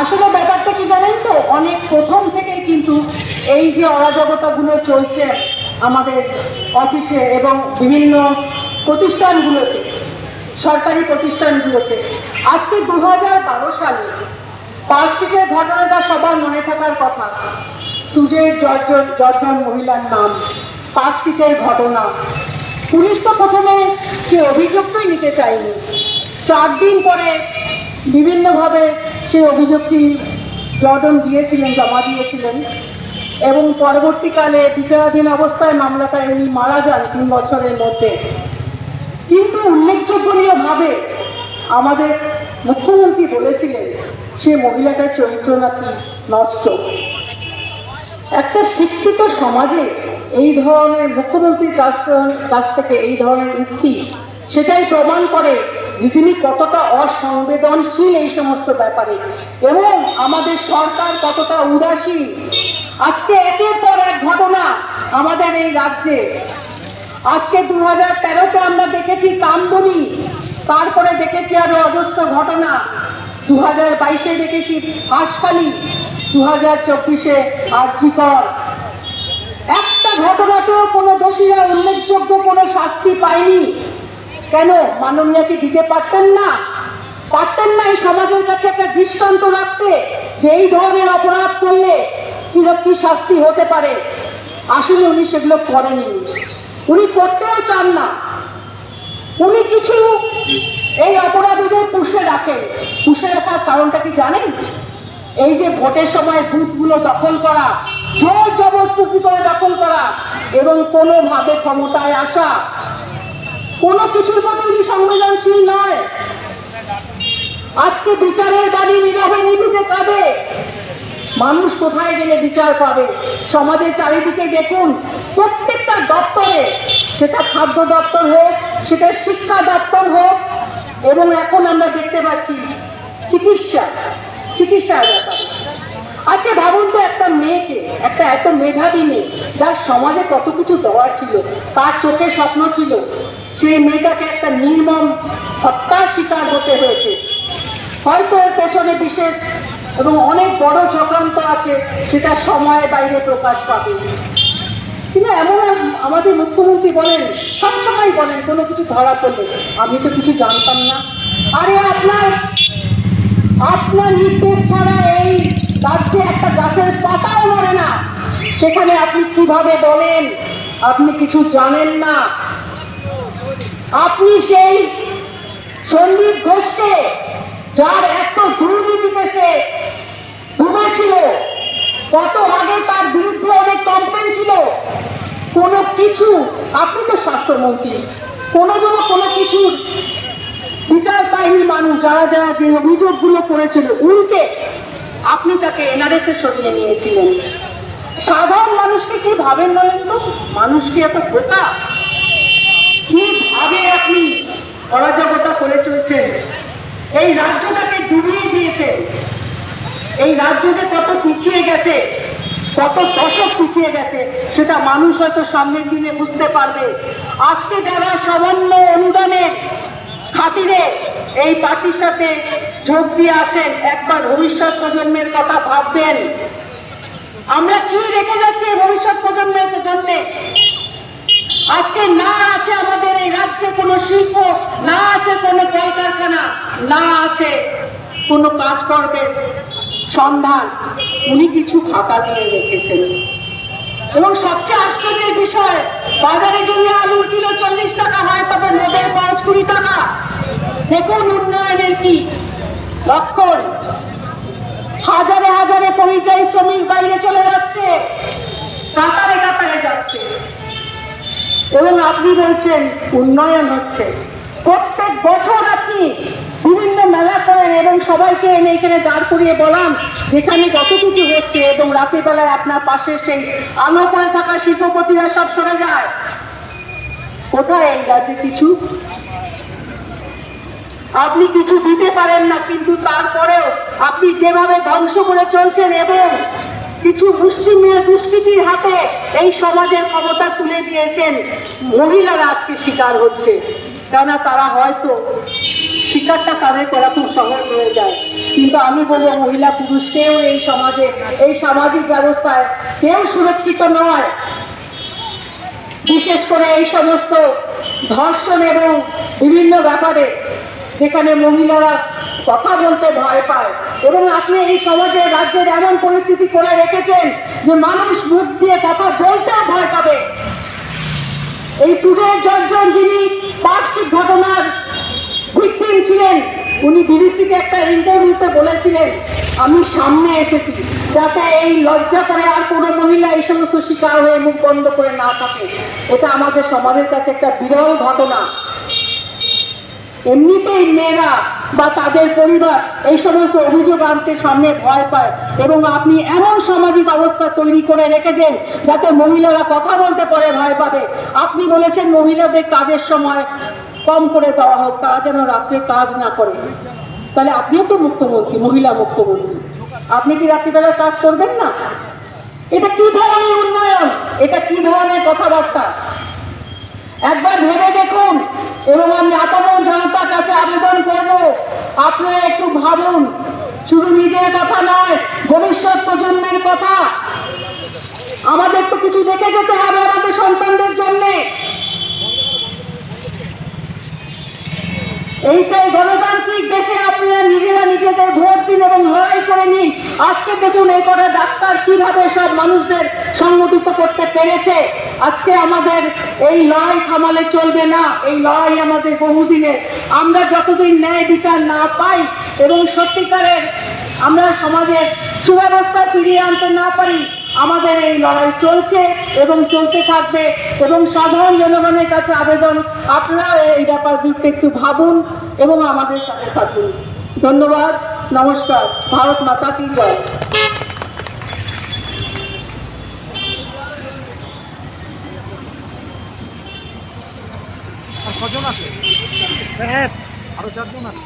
আসলে ব্যাপারটা কি জানেন তো? অনেক প্রথম থেকেই কিন্তু এই যে অরাজকতাগুলো চলছে আমাদের অফিসে এবং বিভিন্ন প্রতিষ্ঠানগুলোতে, সরকারি প্রতিষ্ঠানগুলোতে, আজকে দু হাজার বারো সালে পার্কস্ট্রিটের ঘটনাটা সবার মনে থাকার কথা। সুজের জর্জন জর্জন মহিলার নাম পার্কস্ট্রিটের ঘটনা। পুলিশ তো প্রথমে সে অভিযোগটাই নিতে চায়নি। চার দিন পরে বিভিন্নভাবে সে অভিযোগটি জর্ডন দিয়েছিলেন, জমা দিয়েছিলেন এবং পরবর্তীকালে বিচারাধীন অবস্থায় মামলাটা উনি মারা যান তিন বছরের মধ্যে। কিন্তু উল্লেখযোগ্যভাবে আমাদের মুখ্যমন্ত্রী বলেছিলেন, সে মহিলাটার চরিত্র নাকি নষ্ট। একটা শিক্ষিত সমাজে এই ধরনের মুখ্যমন্ত্রীর কাছ থেকে এই ধরনের উক্তি, সেটাই প্রমাণ করে যে তিনি কতটা অসংবেদনশীল এই সমস্ত ব্যাপারে? এবং আমাদের সরকার কতটা উদাসীন? আজকে একের পর এক ঘটনা আমাদের এই রাজ্যে। আজকে দু হাজার তেরোতে আমরা দেখেছি কামদুনি তারপরে দেখেছি আরও অজস্র ঘটনা। দু হাজার বাইশে দেখেছি হাঁসখালি দু হাজার চব্বিশে আর্জিকর। একটা ঘটনাতেও কোনো দোষীরা উল্লেখযোগ্য কোনো শাস্তি পায়নি। কেন মাননীয় দিতে পারতেন না? পারতেন না এই সমাজের কাছে একটা দৃষ্টান্ত রাখতে যে এই ধরনের অপরাধ করলে কি কি শাস্তি হতে পারে। আসলে উনি সেগুলো করেননি। উনি করতেও চান না। উনি কিছু এই অপরাধীদের পুষে রাখেন। পুষে রাখার কারণটা কি জানেন? এই যে ভোটের সময় বুথগুলো দখল করা, জোর জবরদস্তি করে দখল করা এবং কোনোভাবে ক্ষমতায় আসা কোনো কিছুর প্রতি সংবেদনশীল নয়, আজকে বিচারের বাড়ি নীরবে নিভিতে কাঁদে মানুষ কোথায় গেলে বিচার পাবে? সমাজের চারিদিকে দেখুন, প্রত্যেকটা দপ্তরে সেটা খাদ্য দপ্তর হোক, সেটা শিক্ষা দপ্তর হোক, এবং এখন আমরা দেখতে পাচ্ছি চিকিৎসা, চিকিৎসার আজকে ভাবুন তো একটা মেয়েকে, একটা এত মেধাবী মেয়ে, যার সমাজে কত কিছু দেওয়ার ছিল, তার চোখে স্বপ্ন ছিল সেই মেয়েটাকে একটা নির্মম হত্যার শিকার হতে হয়েছে। হয়তো এর পেছনে বিশেষ এবং অনেক বড় চক্রান্ত আছে, সেটা সময়ের বাইরে প্রকাশ পাবে। কিন্তু এমন আমাদের মুখ্যমন্ত্রী বলেন, সবসময় বলেন, কোনো কিছু ধরা পড়লে। আমি তো কিছু জানতাম না। আরে আপনার আপনার নির্দেশ ছাড়া এই রাজ্যে একটা গাছের পাতাও নড়ে না। সেখানে আপনি কীভাবে বলেন? আপনি কিছু জানেন না। আপনি সেই সন্দীপ ঘোষকে, যার এত দুর্নীতিতে সে ডুবেছিল কত আগে তার বিরুদ্ধে অনেক কমপ্লেন ছিল, কোনো কিছু, আপনি তো স্বাস্থ্যমন্ত্রী কোনো জন্য কোনো কিছুর বিচার পায়নি মানুষ যারা যারা যে অভিযোগগুলো করেছিল, উল্টে আপনি তাকে এনআরএসে সরিয়ে নিয়েছিলেন। সাধারণ মানুষকে কি ভাবেন বলেন তো? মানুষ কি এত বোকা অরাজকতা করে চলছেন এই রাজ্যটাকে ডুবিয়ে দিয়েছে। এই রাজ্য যে কত পিছিয়ে গেছে, কত দশক পিছিয়ে গেছে, সেটা মানুষ হয়তো সামনের দিনে বুঝতে পারবে। আজকে যারা সামান্য অনুদানের খাতিরে এই পার্টির সাথে যোগ দিয়ে আছেন, একবার ভবিষ্যৎ প্রজন্মের কথা ভাববেন। আমরা কি রেখে যাচ্ছি ভবিষ্যৎ প্রজন্মের জন্য আজকে না আছে আমাদের এই রাজ্যে কোনো শিল্প, না আছে কোনো কলকারখানা, না আছে কোনো কাজকর্মের সন্ধান। উনি কিছু ফাঁকা দিয়ে রেখেছেন। এবং সবচেয়ে আশ্চর্যের বিষয়, বাজারে যদি আলুর কিলো চল্লিশ টাকা হয়, তবে মোদের পাঁচ কুড়ি টাকা। দেখুন উন্নয়নের কি লক্ষণ। হাজারে হাজারে এবং আপনি বলছেন উন্নয়ন হচ্ছে। প্রত্যেক বছর আপনি বিভিন্ন মেলা করেন এবং সবাইকে এনে এখানে দাঁড় করিয়ে বলান যেখানে কত কিছু হচ্ছে এবং রাতের বেলায় আপনার পাশে সেই আলো করে থাকা শিল্পপতিরা সব সরে যায়। কোথায় এই রাজ্যে কিছু? আপনি কিছু দিতে পারেন না, কিন্তু তারপরেও আপনি যেভাবে ধ্বংস করে চলছেন এবং কিছু মুসলিমের দুষ্কৃতির হাতে এই সমাজের ক্ষমতা তুলে দিয়েছেন মহিলারা আজকে শিকার হচ্ছে। কেননা তারা হয়তো শিকারটা তাদের করা খুব সহজ হয়ে যায়। কিন্তু আমি বলব, মহিলা পুরুষ কেউ এই সমাজে, এই সামাজিক ব্যবস্থায় কেউ সুরক্ষিত নয়। বিশেষ করে এই সমস্ত ধর্ষণ এবং বিভিন্ন ব্যাপারে যেখানে মহিলারা কথা বলতে ভয় পায়। এবং আপনি এই সমাজে, রাজ্যের এমন পরিস্থিতি করে রেখেছেন যে মানুষ মুখ দিয়ে কথা বলতেও ভয় পাবে। এই সুজয় জর্জন যিনি পার্শ্বিক ঘটনার ভিকটিম ছিলেন, উনি বিবিসিকে একটা ইন্টারভিউতে বলেছিলেন, আমি সামনে এসেছি, যাতে এই লজ্জা করে আর কোনো মহিলা এই সমস্ত শিকার হয়ে মুখ বন্ধ করে না থাকে। এটা আমাদের সমাজের কাছে একটা বিরল ঘটনা। এমনিতেই মেয়েরা বা তাদের পরিবার এই সমস্ত অভিযোগ আনতে সামনে ভয় পায় এবং আপনি এমন সামাজিক অবস্থা তৈরি করে রেখেছেন যাতে মহিলারা কথা বলতে পারে, ভয় পাবে। আপনি বলেছেন মহিলাদের কাজের সময় কম করে দেওয়া হোক, তারা যেন রাত্রে কাজ না করে। তাহলে আপনিও তো মুখ্যমন্ত্রী, মহিলা মুখ্যমন্ত্রী। আপনি কি রাত্রিবেলা কাজ করবেন না? এটা কি ধরনের উন্নয়ন? এটা কি ধরনের কথাবার্তা? একবার ভেবে দেখুন এবং আমি আপামর জনতার কাছে আবেদন করব। আপনারা একটু ভাবুন। শুধু নিজের কথা নয়, ভবিষ্যৎ প্রজন্মের কথা আমাদের তো কিছু দেখে যেতে হবে আমাদের সন্তানদের জন্যে এইটাই গণতান্ত্রিক দেশে আপনারা নিজেরা নিজেদের ভোট দিন এবং লড়াই করে নিন আজকে দেখুন এই কটা ডাক্তার কীভাবে সব মানুষদের সংগঠিত করতে পেরেছে। আজকে আমাদের এই লড়াই থামালে চলবে না, এই লড়াই আমাদের বহুদিনের আমরা যতদিন ন্যায় বিচার না পাই এবং সত্যিকারের আমরা সমাজের সুব্যবস্থা ফিরিয়ে আনতে না পারি, আমাদের এই লড়াই চলছে এবং চলতে থাকবে এবং সাধারণ জনগণের কাছে আবেদন, আপনারা এই ব্যাপারগুলোকে একটু ভাবুন এবং আমাদের সাথে থাকুন। ধন্যবাদ। নমস্কার ভারত মাতা কি জয়? কজন আছে? হ্যাঁ আরও চারজন আছে।